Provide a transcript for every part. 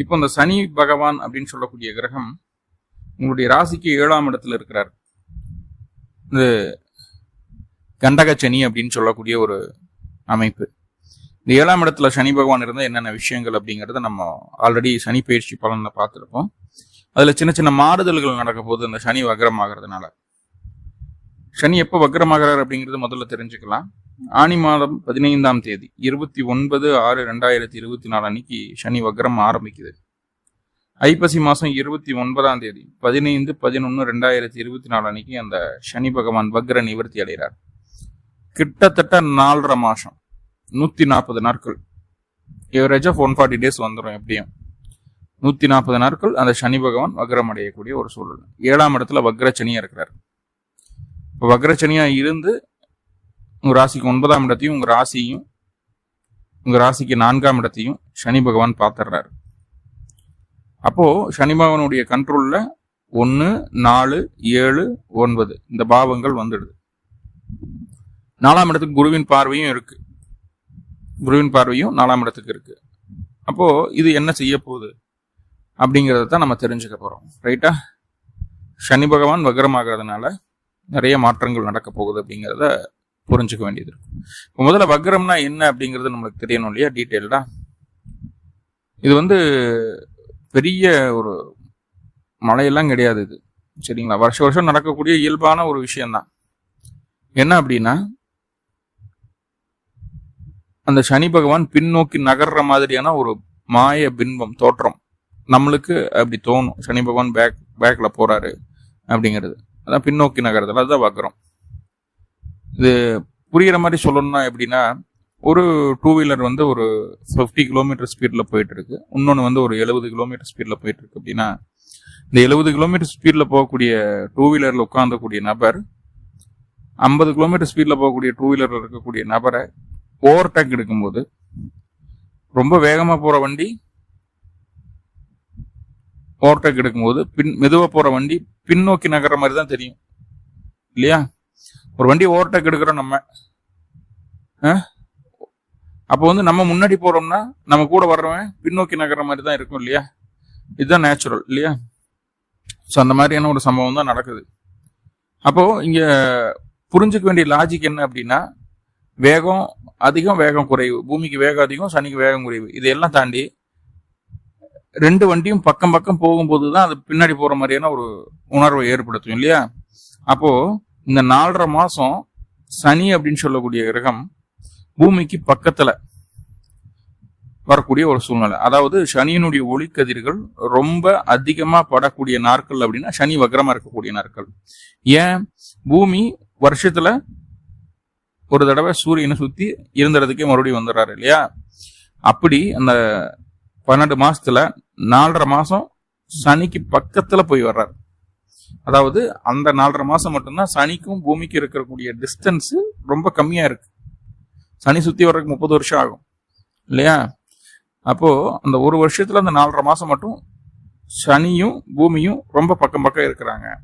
இப்போ இந்த சனி பகவான் அப்படின்னு சொல்லக்கூடிய கிரகம் உங்களுடைய ராசிக்கு ஏழாம் இடத்துல இருக்கிறார். இந்த கண்டக சனி அப்படின்னு சொல்லக்கூடிய ஒரு அமைப்பு. இந்த ஏழாம் இடத்துல சனி பகவான் இருந்தால் என்னென்ன விஷயங்கள் அப்படிங்கிறத நம்ம ஆல்ரெடி சனி பயிற்சி பலனில் பார்த்துருப்போம். அதில் சின்ன சின்ன மாறுதல்கள் நடக்க போகுது. அந்த சனி வக்ரம் ஆகிறதுனால சனி எப்போ வக்ரமாகிறார் அப்படிங்கிறது முதல்ல தெரிஞ்சுக்கலாம். ஆனி மாதம் பதினைந்தாம் தேதி இருபத்தி ஒன்பது ஆறு ரெண்டாயிரத்தி இருபத்தி நாலு அன்னைக்கு சனி வக்ரம் ஆரம்பிக்குது. ஐப்பசி மாதம் இருபத்தி ஒன்பதாம் தேதி பதினைந்து பதினொன்று ரெண்டாயிரத்தி இருபத்தி நாலு அன்னைக்கு அந்த சனி பகவான் வக்ர நிவர்த்தி அடைகிறார். கிட்டத்தட்ட நாலரை மாதம் நூற்றி நாற்பது நாட்கள். Average of one forty days வந்துடும் எப்படியும். நூற்றி நாற்பது நாட்கள் அந்த சனி பகவான் வக்ரம் அடையக்கூடிய ஒரு சூழல். ஏழாம் இடத்துல வக்ர சனியாக இருக்கிறார். இப்போ வக்ர சனியாக இருந்து உங்கள் ராசிக்கு ஒன்பதாம் இடத்தையும் உங்கள் ராசியும் உங்கள் ராசிக்கு நான்காம் இடத்தையும் சனி பகவான் பார்த்துடுறாரு அப்போது சனி பகவானுடைய கண்ட்ரோலில் ஒன்று நாலு ஏழு ஒன்பது இந்த பாவங்கள் வந்துடுது. நாலாம் இடத்துக்கு குருவின் பார்வையும் இருக்குது குருவின் பார்வையும் நாலாம் இடத்துக்கு இருக்குது அப்போது இது என்ன செய்ய போகுது? அப்படிங்கிறத தான் நம்ம தெரிஞ்சுக்க போகிறோம் ரைட்டா சனி பகவான் வக்ரமாகிறதுனால நிறைய மாற்றங்கள் நடக்க போகுது அப்படிங்கிறத புரிஞ்சுக்க வேண்டியது இருக்கும். இப்போ முதல்ல வக்ரம்னா என்ன அப்படிங்கிறது நம்மளுக்கு தெரியணும் இல்லையா? டீட்டெயில்டா இது வந்து பெரிய ஒரு மழையெல்லாம் கிடையாது இது. சரிங்களா? வருஷ வருஷம் நடக்கக்கூடிய இயல்பான ஒரு விஷயம்தான். என்ன அப்படின்னா அந்த சனி பகவான் பின்னோக்கி நகர்ற மாதிரியான ஒரு மாய பின்பம் தோற்றம் நம்மளுக்கு அப்படி தோணும். சனி பகவான் பேக் பேக்கில் போறாரு அப்படிங்கிறது. அதான் பின்னோக்கி நகரத்தில் அதுதான் பார்க்குறோம் இது புரிகிற மாதிரி சொல்லணும்னா எப்படின்னா ஒரு டூ வீலர் வந்து ஒரு ஃபிஃப்டி கிலோமீட்டர் ஸ்பீடில் போயிட்டு இருக்கு இன்னொன்று வந்து ஒரு எழுபது கிலோமீட்டர் ஸ்பீடில் போயிட்டு இருக்கு அப்படின்னா இந்த எழுபது கிலோமீட்டர் ஸ்பீடில் போகக்கூடிய டூ வீலரில் உட்காந்தக்கூடிய நபர் ஐம்பது கிலோமீட்டர் ஸ்பீடில் போகக்கூடிய டூ வீலரில் இருக்கக்கூடிய நபரை ஓவர்டேக் எடுக்கும்போது ரொம்ப வேகமாக போகிற வண்டி ஓவர்டேக் எடுக்கும்போது பின் மெதுவாக போகிற வண்டி பின்னோக்கி நகர்ற மாதிரி தான் தெரியும். இல்லையா? ஒரு வண்டி ஓவர்டேக் எடுக்கிறோம் நம்ம. அப்போ வந்து நம்ம முன்னாடி போகிறோம்னா நம்ம கூட வர்றவன் பின்னோக்கி நகர்ற மாதிரி தான் இருக்கும் இல்லையா? இதுதான் நேச்சுரல் இல்லையா? ஸோ அந்த மாதிரியான ஒரு சம்பவம் தான் நடக்குது. அப்போது இங்கே புரிஞ்சுக்க வேண்டிய லாஜிக் என்ன அப்படின்னா வேகம் அதிகம் வேகம் குறைவு. பூமிக்கு வேகம் அதிகம் சனிக்கு வேகம் குறைவு. இதையெல்லாம் தாண்டி ரெண்டு வண்டியும் பக்கம் பக்கம் போகும்போது தான் அது பின்னாடி போகிற மாதிரியான ஒரு உணர்வை ஏற்படுத்தும் இல்லையா? அப்போது இந்த நாலரை மாதம் சனி அப்படின்னு சொல்லக்கூடிய கிரகம் பூமிக்கு பக்கத்தில் வரக்கூடிய ஒரு சூழ்நிலை. அதாவது சனியினுடைய ஒளிக்கதிர்கள் ரொம்ப அதிகமாக படக்கூடிய நாட்கள் அப்படின்னா சனி வக்கரமாக இருக்கக்கூடிய நாட்கள். ஏன்? பூமி வருஷத்தில் ஒரு தடவை சூரியனை சுற்றி இருந்த மறுபடியும் வந்துடுறாரு இல்லையா? அப்படி அந்த பன்னெண்டு மாசத்துல நாலரை மாசம் சனிக்கு பக்கத்துல போய் வர்றாரு. அதாவது அந்த நாலரை மாசம் மட்டும்தான் சனிக்கும் பூமிக்கும் இருக்கக்கூடிய டிஸ்டன்ஸ் ரொம்ப கம்மியா இருக்கு. சனி சுத்தி வர்றதுக்கு முப்பது வருஷம் ஆகும். இல்லையா? அப்போ அந்த ஒரு வருஷத்துல அந்த நாலரை மாசம் மட்டும் சனியும் பூமியும் ரொம்ப பக்கம் பக்கம் இருக்கிறாங்க.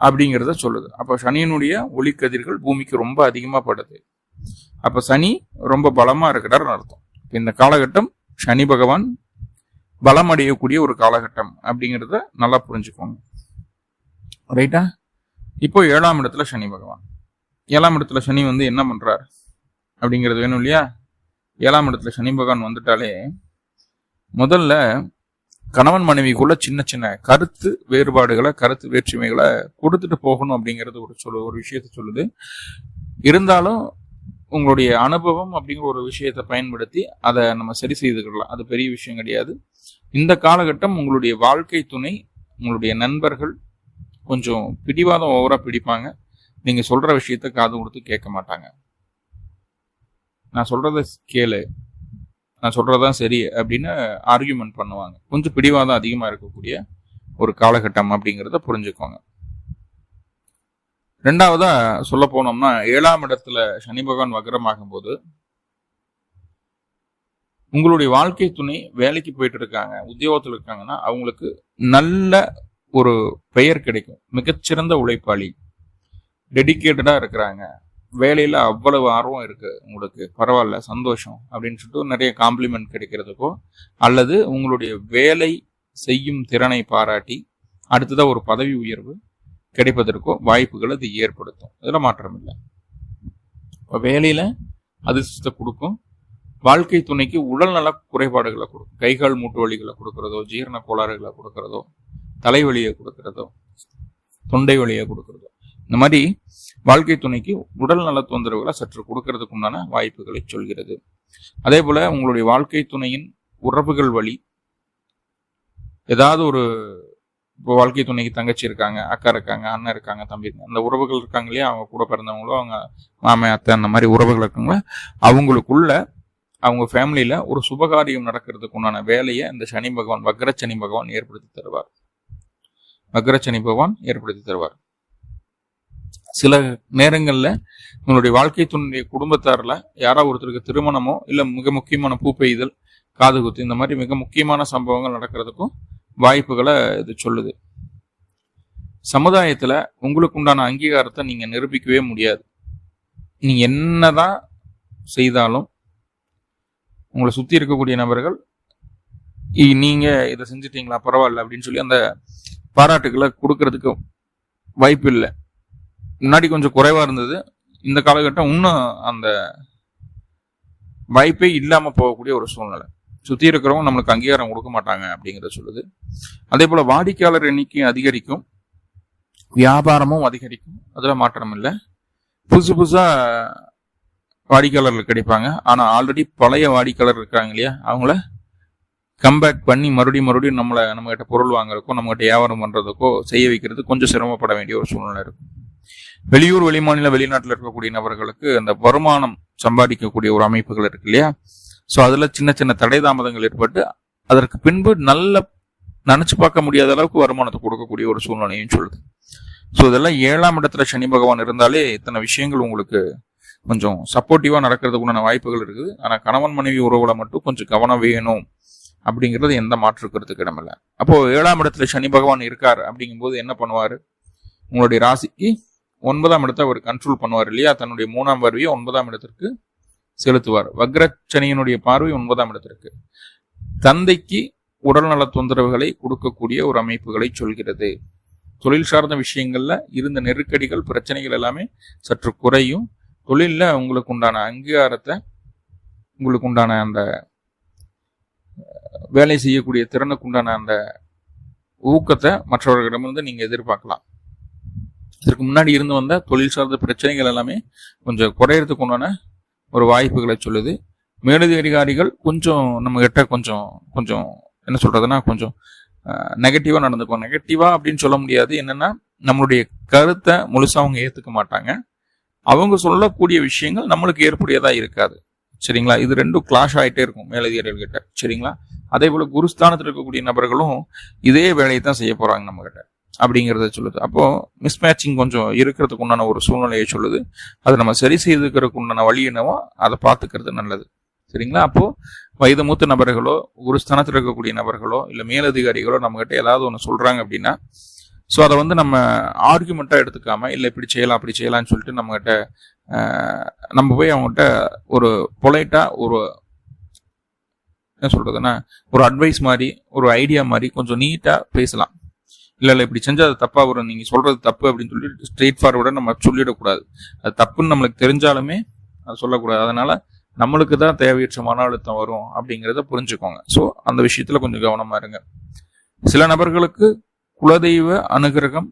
அப்படிங்கிறத சொல்லுது. அப்போ சனியினுடைய ஒளிக்கதிர்கள் பூமிக்கு ரொம்ப அதிகமாக படுது. அப்போ சனி ரொம்ப பலமாக இருக்கிறாருன்னு அர்த்தம். இந்த காலகட்டம் சனி பகவான் பலம் அடையக்கூடிய ஒரு காலகட்டம் அப்படிங்கிறத நல்லா புரிஞ்சுக்கோங்க. ரைட்டா இப்போ ஏழாம் இடத்துல சனி பகவான். ஏழாம் இடத்துல சனி வந்து என்ன பண்றார்? அப்படிங்கிறது வேணும் இல்லையா? ஏழாம் இடத்துல சனி பகவான் வந்துட்டாலே முதல்ல கணவன் மனைவிக்குள்ள சின்ன சின்ன கருத்து வேறுபாடுகளை கருத்து வேற்றுமைகளை கொடுத்துட்டு போகணும் அப்படிங்கிறது ஒரு சொல்லு ஒரு விஷயத்த சொல்லுது. இருந்தாலும் உங்களுடைய அனுபவம் அப்படிங்கிற ஒரு விஷயத்தை பயன்படுத்தி அதை நம்ம சரி செய்துக்கலாம் அது பெரிய விஷயம் கிடையாது. இந்த காலகட்டம் உங்களுடைய வாழ்க்கை துணை உங்களுடைய நண்பர்கள் கொஞ்சம் பிடிவாதம் ஓவராக பிடிப்பாங்க. நீங்கள் சொல்கிற விஷயத்த காது கொடுத்து கேட்க மாட்டாங்க. நான் சொல்கிறத கேளு. நான் சொல்கிறதான் சரி அப்படின்னு ஆர்கியூமெண்ட் பண்ணுவாங்க. கொஞ்சம் பிடிவாதம் அதிகமாக இருக்கக்கூடிய ஒரு காலகட்டம் அப்படிங்கிறத புரிஞ்சுக்கோங்க. ரெண்டாவதா சொல்ல போனோம்னா ஏழாம் இடத்துல சனி பகவான் வக்ரமாகும் போது உங்களுடைய வாழ்க்கை துணை வேலைக்கு போயிட்டு இருக்காங்க உத்தியோகத்தில் இருக்காங்கன்னா அவங்களுக்கு நல்ல ஒரு பெயர் கிடைக்கும். மிகச்சிறந்த உழைப்பாளி. டெடிக்கேட்டடா இருக்கிறாங்க. வேலையில அவ்வளவு ஆர்வம் இருக்கு. உங்களுக்கு பரவாயில்ல சந்தோஷம் அப்படின்னு சொல்லிட்டு நிறைய காம்ப்ளிமெண்ட் கிடைக்கிறதுக்கோ அல்லது உங்களுடைய வேலை செய்யும் திறனை பாராட்டி அடுத்ததாக ஒரு பதவி உயர்வு கிடைப்பதற்கோ வாய்ப்புகள் அது ஏற்படுத்தும். இதில் மாற்றம் இல்லை. இப்போ வேலையில் அதிர்ஷ்டத்தை கொடுக்கும். வாழ்க்கை துணைக்கு உடல்நல குறைபாடுகளை கொடுக்கும். கைகால் மூட்டு வலிகளை கொடுக்கறதோ ஜீரண கோளாறுகளை கொடுக்கறதோ தலைவலியை கொடுக்கறதோ தொண்டை வலியை கொடுக்கறதோ இந்த மாதிரி வாழ்க்கை துணைக்கு உடல் நல தொந்தரவுகளை சற்று கொடுக்கறதுக்கு உண்டான வாய்ப்புகளை சொல்கிறது. அதே போல உங்களுடைய வாழ்க்கை துணையின் உறவுகள் வழி ஏதாவது ஒரு இப்போ வாழ்க்கை துணைக்கு தங்கச்சி இருக்காங்க அக்கா இருக்காங்க அண்ணன் இருக்காங்க தம்பி இருக்காங்க. அந்த உறவுகள் இருக்காங்க இல்லையா? அவங்க கூட பிறந்தவங்களோ அவங்க மாமன் அத்தை அந்த மாதிரி உறவுகள் இருக்காங்களோ? அவங்களுக்குள்ள அவங்க ஃபேமிலியில ஒரு சுபகாரியம் நடக்கிறதுக்கு உண்டான வேலையை இந்த சனி பகவான் வக்ர சனி பகவான் ஏற்படுத்தி தருவார். வக்ர சனி பகவான் ஏற்படுத்தி தருவார். சில நேரங்கள்ல உங்களுடைய வாழ்க்கை துணைய குடும்பத்தாரில் யாராவது ஒருத்தருக்கு திருமணமோ இல்ல மிக முக்கியமான பூ பெய்தல் காது குத்து இந்த மாதிரி மிக முக்கியமான சம்பவங்கள் நடக்கிறதுக்கும் வாய்ப்புகளை இது சொல்லுது. சமுதாயத்தில் உங்களுக்கு உண்டான அங்கீகாரத்தை நீங்கள் நிரூபிக்கவே முடியாது. நீங்கள் என்ன தான் செய்தாலும் உங்களை சுற்றி இருக்கக்கூடிய நபர்கள் நீங்கள் இதை செஞ்சிட்டீங்களா பரவாயில்ல அப்படின்னு சொல்லி அந்த பாராட்டுகளை கொடுக்கறதுக்கு வாய்ப்பு இல்லை. முன்னாடி கொஞ்சம் குறைவாக இருந்தது. இந்த காலகட்டம் இன்னும் அந்த வாய்ப்பே இல்லாமல் போகக்கூடிய ஒரு சூழ்நிலை. சுற்றி இருக்கிறவங்க நம்மளுக்கு அங்கீகாரம் கொடுக்க மாட்டாங்க அப்படிங்கிறத சொல்லுது. அதே போல் வாடிக்கையாளர் எண்ணிக்கை அதிகரிக்கும். வியாபாரமும் அதிகரிக்கும். அதில் மாற்றம் இல்லை. புதுசு புதுசா வாடிக்கையாளர்கள் கிடைப்பாங்க. ஆனால் ஆல்ரெடி பழைய வாடிக்கையாளர் இருக்காங்க இல்லையா? அவங்கள கம்பேக் பண்ணி மறுபடியும் மறுபடியும் நம்மளை நம்மகிட்ட பொருள் வாங்குறதுக்கோ நம்மகிட்ட வியாபாரம் பண்ணுறதுக்கோ செய்ய வைக்கிறது கொஞ்சம் சிரமப்பட வேண்டிய ஒரு சூழ்நிலை இருக்கும். வெளியூர் வெளிமாநில வெளிநாட்டில் இருக்கக்கூடிய நபர்களுக்கு அந்த வருமானம் சம்பாதிக்கக்கூடிய ஒரு அமைப்புகள் இருக்கு இல்லையா? ஸோ அதில் சின்ன சின்ன தடை தாமதங்கள் ஏற்பட்டு அதற்கு பின்பு நல்ல நினச்சி பார்க்க முடியாத அளவுக்கு வருமானத்தை கொடுக்கக்கூடிய ஒரு சூழ்நிலையும் சொல்லுது. ஸோ இதெல்லாம் ஏழாம் இடத்துல சனி பகவான் இருந்தாலே இத்தனை விஷயங்கள் உங்களுக்கு கொஞ்சம் சப்போர்ட்டிவாக நடக்கிறதுக்கு உண்டான வாய்ப்புகள் இருக்குது. ஆனால் கணவன் மனைவி உறவுல மட்டும் கொஞ்சம் கவனம் வேணும் அப்படிங்கிறது எந்த மாற்று கருத்துக்கு இடமில்ல. ஏழாம் இடத்துல சனி பகவான் இருக்கார் அப்படிங்கும்போது என்ன பண்ணுவார்? உங்களுடைய ராசிக்கு ஒன்பதாம் இடத்தை அவர் கண்ட்ரோல் பண்ணுவார் இல்லையா? தன்னுடைய மூணாம் பார்வையை ஒன்பதாம் இடத்திற்கு செலுத்துவார். வக்ரச்சனியனுடைய பார்வை ஒன்பதாம் இடத்திற்கு. தந்தைக்கு உடல்நல தொந்தரவுகளை கொடுக்கக்கூடிய ஒரு அமைப்புகளை சொல்கிறது. தொழில் சார்ந்த விஷயங்கள்ல இருந்த நெருக்கடிகள் பிரச்சனைகள் எல்லாமே சற்று குறையும். தொழிலில் உங்களுக்கு உண்டான அங்கீகாரத்தை உங்களுக்கு உண்டான அந்த வேலை செய்யக்கூடிய திறனுக்கு உண்டான அந்த ஊக்கத்தை மற்றவர்களிடமிருந்து நீங்கள் எதிர்பார்க்கலாம். இதற்கு முன்னாடி இருந்து வந்த தொழில் சார்ந்த பிரச்சனைகள் எல்லாமே கொஞ்சம் குறையறதுக்கு உண்டான ஒரு வாய்ப்புகளை சொல்லுது. மேலதிகாரிகள் கொஞ்சம் நம்ம கிட்ட கொஞ்சம் கொஞ்சம் என்ன சொல்றதுன்னா கொஞ்சம் நெகட்டிவாக நடந்துக்கும் நெகட்டிவாக அப்படின்னு சொல்ல முடியாது. என்னன்னா நம்மளுடைய கருத்தை முழுசாக அவங்க ஏற்றுக்க மாட்டாங்க. அவங்க சொல்லக்கூடிய விஷயங்கள் நம்மளுக்கு ஏற்புடையதா இருக்காது. சரிங்களா? இது ரெண்டும் கிளாஷ் ஆகிட்டே இருக்கும் மேலதிகாரிகள்கிட்ட. சரிங்களா? அதே போல குருஸ்தானத்தில் இருக்கக்கூடிய நபர்களும் இதே வேலையை தான் செய்ய போறாங்க நம்மக்கிட்ட அப்படிங்கிறத சொல்லுது. அப்போது மிஸ்மேட்சிங் கொஞ்சம் இருக்கிறதுக்கு உண்டான ஒரு சூழ்நிலையை சொல்லுது. அதை நம்ம சரி செய்துக்கிறதுக்கு உண்டான வழி என்னவோ அதை பார்த்துக்கிறது நல்லது. சரிங்களா? அப்போது வயது மூத்த நபர்களோ ஒரு ஸ்தானத்தில் இருக்கக்கூடிய நபர்களோ இல்லை மேலதிகாரிகளோ நம்மகிட்ட ஏதாவது ஒன்று சொல்கிறாங்க அப்படின்னா ஸோ அதை வந்து நம்ம ஆர்குமெண்ட்டாக எடுத்துக்காம இல்லை இப்படி செய்யலாம் அப்படி செய்யலாம்னு சொல்லிட்டு நம்மகிட்ட நம்ம போய் அவங்ககிட்ட ஒரு பொலைட்டாக ஒரு என்ன சொல்கிறதுன்னா ஒரு அட்வைஸ் மாதிரி ஒரு ஐடியா மாதிரி கொஞ்சம் நீட்டாக பேசலாம். இல்ல இல்லை இப்படி செஞ்சால் அது தப்பாக வரும். நீங்க சொல்றது தப்பு அப்படின்னு சொல்லிட்டு ஸ்ட்ரெயிட் ஃபார்வர்டாக நம்ம சொல்லிடக்கூடாது. அது தப்புன்னு நம்மளுக்கு தெரிஞ்சாலுமே அது சொல்லக்கூடாது. அதனால நம்மளுக்கு தான் தேவையற்ற மன அழுத்தம் வரும் அப்படிங்கிறத புரிஞ்சுக்கோங்க. ஸோ அந்த விஷயத்துல கொஞ்சம் கவனமா இருங்க. சில நபர்களுக்கு குலதெய்வ அனுகிரகம்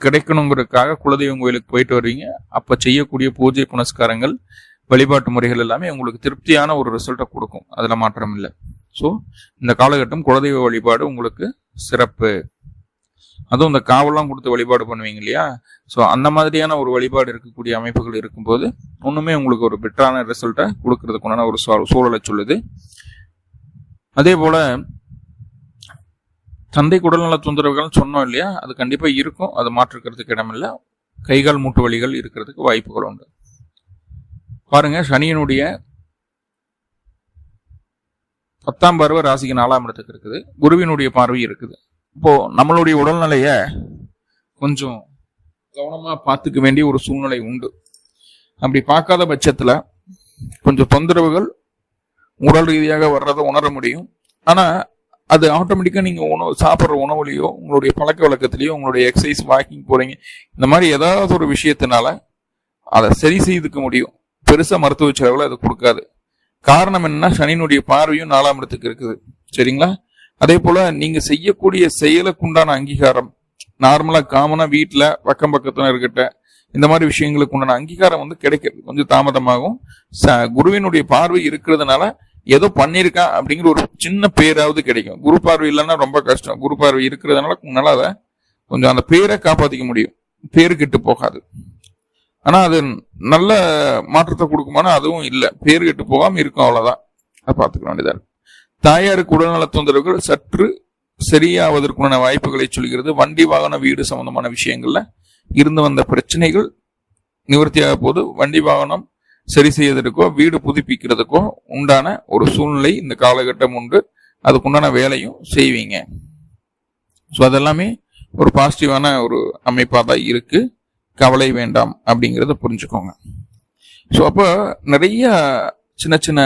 கிடைக்கணுங்கிறதுக்காக குலதெய்வம் கோயிலுக்கு போயிட்டு வருவீங்க அப்ப செய்யக்கூடிய பூஜை புனஸ்காரங்கள் வழிபாட்டு முறைகள் எல்லாமே உங்களுக்கு திருப்தியான ஒரு ரிசல்ட்டை கொடுக்கும். அதுல மாற்றம் இல்லை ஸோ இந்த காலகட்டம் குலதெய்வ வழிபாடு உங்களுக்கு சிறப்பு. அதுவும் இந்த காவலாம் கொடுத்து வழிபாடு பண்ணுவீங்க இல்லையா? ஸோ அந்த மாதிரியான ஒரு வழிபாடு இருக்கக்கூடிய அமைப்புகள் இருக்கும்போது ஒன்றுமே உங்களுக்கு ஒரு பெட்டரான ரிசல்ட்டை கொடுக்கறதுக்குண்டான ஒரு சூழலை சொல்லுது. அதே போல் தந்தை குடல்நல தொந்தரவுகள் சொன்னோம் இல்லையா? அது கண்டிப்பாக இருக்கும். அது மாற்றுக்கிறதுக்கு இடமில்லை. கைகால் மூட்டு வலிகள் இருக்கிறதுக்கு வாய்ப்புகள் உண்டு. பாருங்கள் சனியனுடைய பத்தாம் பார்வை ராசிக்கு நாலாம் இடத்துக்கு இருக்குது. குருவினுடைய பார்வை இருக்குது. இப்போ நம்மளுடைய உடல்நிலைய கொஞ்சம் கவனமா பார்த்துக்க வேண்டிய ஒரு சூழ்நிலை உண்டு. அப்படி பார்க்காத பட்சத்துல கொஞ்சம் தொந்தரவுகள் உடல் ரீதியாக வர்றதை உணர முடியும். ஆனா அது ஆட்டோமேட்டிக்காக நீங்கள் உணவு சாப்பிட்ற உணவுலையோ உங்களுடைய பழக்க வழக்கத்திலையோ உங்களுடைய எக்ஸசைஸ் வாக்கிங் போகிறீங்க இந்த மாதிரி ஏதாவது ஒரு விஷயத்தினால அதை சரி செய்துக்க முடியும். பெருசாக மருத்துவ செலவில் அது கொடுக்காது. காரணம் என்னன்னா சனியினுடைய பார்வையும் நாலாம் இடத்துக்கு இருக்குது. சரிங்களா? அதே போல நீங்க செய்யக்கூடிய செயலுக்கு உண்டான அங்கீகாரம் நார்மலா காமனா வீட்டுல பக்கம் பக்கத்துல இருக்கட்ட இந்த மாதிரி விஷயங்களுக்கு உண்டான அங்கீகாரம் வந்து கிடைக்கிறது கொஞ்சம் தாமதமாகும். ச- குருவினுடைய பார்வை இருக்கிறதுனால ஏதோ பண்ணியிருக்கான் அப்படிங்கிற ஒரு சின்ன பேராவது கிடைக்கும். குரு பார்வை இல்லைன்னா ரொம்ப கஷ்டம். குரு பார்வை இருக்கிறதுனால உங்களால அதை கொஞ்சம் அந்த பேரை காப்பாற்றிக்க முடியும். பேரு கெட்டு போகாது. ஆனால் அது நல்ல மாற்றத்தை கொடுக்குமானா அதுவும் இல்லை. பேர் கெட்டு போகாமல் இருக்கும் அவ்வளோதான் அதை பார்த்துக்க வேண்டியதாக தாயாருக்கு உடல்நல தொந்தரவுகள் சற்று சரியாவதற்குண்டான வாய்ப்புகளை சொல்கிறது. வண்டி வாகன வீடு சம்பந்தமான விஷயங்கள்ல இருந்து வந்த பிரச்சனைகள் நிவர்த்தியாக போது வண்டி வாகனம் சரி செய்வதற்கோ வீடு புதுப்பிக்கிறதுக்கோ உண்டான ஒரு சூழ்நிலை இந்த காலகட்டம் உண்டு. அதுக்குண்டான வேலையும் செய்வீங்க. ஸோ அதெல்லாமே ஒரு பாசிட்டிவான ஒரு அமைப்பாக தான் இருக்குது கவலை வேண்டாம் அப்படிங்கிறத புரிஞ்சுக்கோங்க. ஸோ அப்போ நிறைய சின்ன சின்ன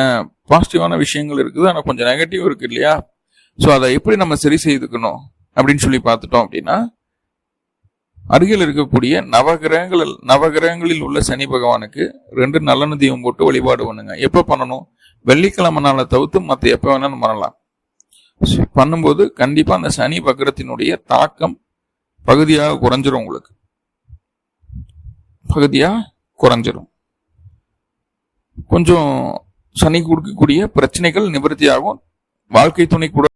பாசிட்டிவான விஷயங்கள் இருக்குது. ஆனால் கொஞ்சம் நெகட்டிவ் இருக்குது இல்லையா? ஸோ அதை எப்படி நம்ம சரி செய்துக்கணும் அப்படின்னு சொல்லி பார்த்துட்டோம் அப்படின்னா அருகில் இருக்கக்கூடிய நவகிரகங்கள் நவகிரகங்களில் உள்ள சனி பகவானுக்கு ரெண்டு நல்லெண்ணெய் தீபம் போட்டு வழிபாடு பண்ணுங்க. எப்போ பண்ணணும்? வெள்ளிக்கிழமை நாளை தவிர்த்து மற்ற எப்போ வேணாலும் பண்ணலாம். பண்ணும்போது கண்டிப்பாக அந்த சனி பக்கரத்தினுடைய தாக்கம் பகுதியாக குறைஞ்சிரும் உங்களுக்கு. பகுதியா குறைஞ்சிரும். கொஞ்சம் சனி கொடுக்கக்கூடிய பிரச்சனைகள் நிவர்த்தியாகும். வாழ்க்கை துணை கூட